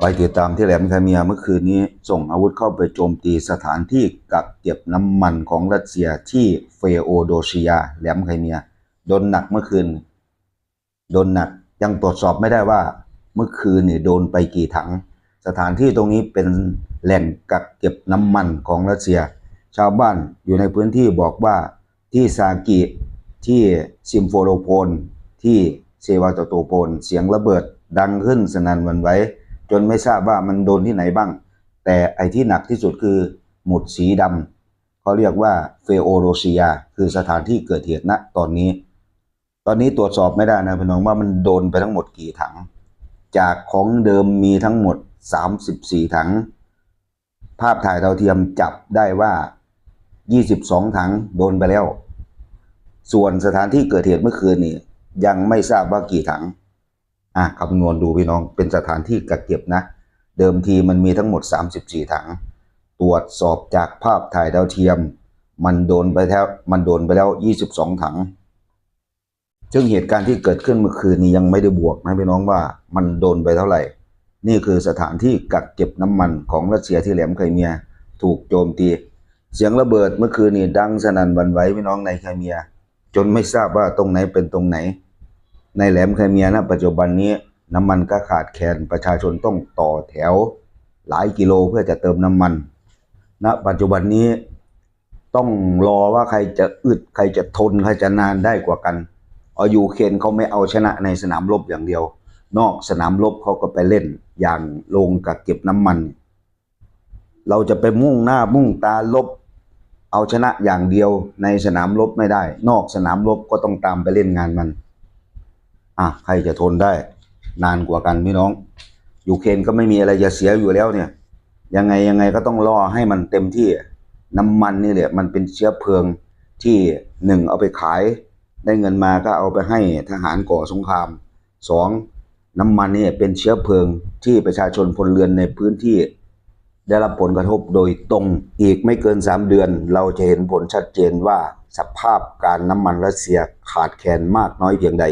ไปติดตามที่แหลมคาเมียเมื่อคืนนี้ส่งอาวุธเข้าไปโจมตีสถานที่กักเก็บน้ำมันของรัสเซียที่เฟโอโดเชีย แหลมคาเมียโดนหนักเมื่อคืน โดนหนักยังตรวจสอบไม่ได้ว่า เมื่อคืนนี่โดนไปกี่ถัง สถานที่ตรงนี้เป็นแหล่งกักเก็บน้ำมันของรัสเซีย ชาวบ้านอยู่ในพื้นที่บอกว่าที่ซากิที่ซิมโฟโรโพนที่เซวาโตโตโพนเสียงระเบิดดังขึ้นสนั่นวันไหวจนไม่ทราบว่ามันโดนที่ไหนบ้าง แต่ไอที่หนักที่สุดคือหมุดสีดำเขาเรียกว่าเฟโอโรเซีย คือสถานที่เกิดเหตุณตอนนี้ ตอนนี้ตรวจสอบไม่ได้นะพี่น้องว่ามันโดนไปทั้งหมดกี่ถัง จากของเดิมมีทั้งหมด 34 ถัง ภาพถ่ายดาวเทียมจับได้ว่า 22 ถังโดนไปแล้ว ส่วนสถานที่เกิดเหตุเมื่อคืนนี่ยังไม่ทราบว่ากี่ถัง อะคำนวณดูพี่น้องเป็นสถานที่กักเก็บนะ เดิมทีมันมีทั้งหมด 34 ถัง ตรวจสอบจากภาพถ่ายดาวเทียม มันโดนไปแล้วมันโดนไปแล้ว 22 ถัง ซึ่งเหตุการณ์ที่เกิดขึ้นเมื่อคืนนี้ยังไม่ได้บวกนะพี่น้องว่ามันโดนไปเท่าไหร่ นี่คือสถานที่กักเก็บน้ำมันของรัสเซียที่แหลมไครเมียถูกโจมตี เสียงระเบิดเมื่อคืนนี้ดังสนั่นหวันไหวพี่น้องในไคเมีย จนไม่ทราบว่าตรงไหนเป็นตรงไหน ในแหลมไคเมียนะปัจจุบันนี้น้ำมันก็ขาดแคลนประชาชนต้องต่อแถว หลายกิโลเพื่อจะเติมน้ำมันณปัจจุบันนี้ต้องรอว่าใครจะอึดใครจะทนใครจะนานได้กว่ากันเอายูเคนเขาไม่เอาชนะในสนามรบอย่างเดียว นอกสนามรบเขาก็ไปเล่นอย่างโรงกักเก็บน้ำมัน เราจะไปมุ่งหน้ามุ่งตาลบ เอาชนะอย่างเดียวในสนามรบไม่ได้ นอกสนามรบก็ต้องตามไปเล่นงานมัน อะใครจะทนได้ นานกว่ากันพี่น้อง ยูเครนก็ไม่มีอะไรจะเสียอยู่แล้วเนี่ย ยังไงยังไงก็ต้องรอให้มันเต็มที่น้ำมันนี่แหละมันเป็นเชื้อเพลิงที่หนึ่งเอาไปขาย ได้เงินมาก็เอาไปให้ทหารก่อสงครามสองน้ำมันนี่เป็นเชื้อเพลิงที่ประชาชนพลเรือนในพื้นที่ ได้รับผลกระทบโดยตรงอีกไม่เกิน 3 เดือน เราจะเห็นผลชัดเจนว่าสภาพการน้ำมันรัสเซียขาดแคลนมากน้อยเพียงใด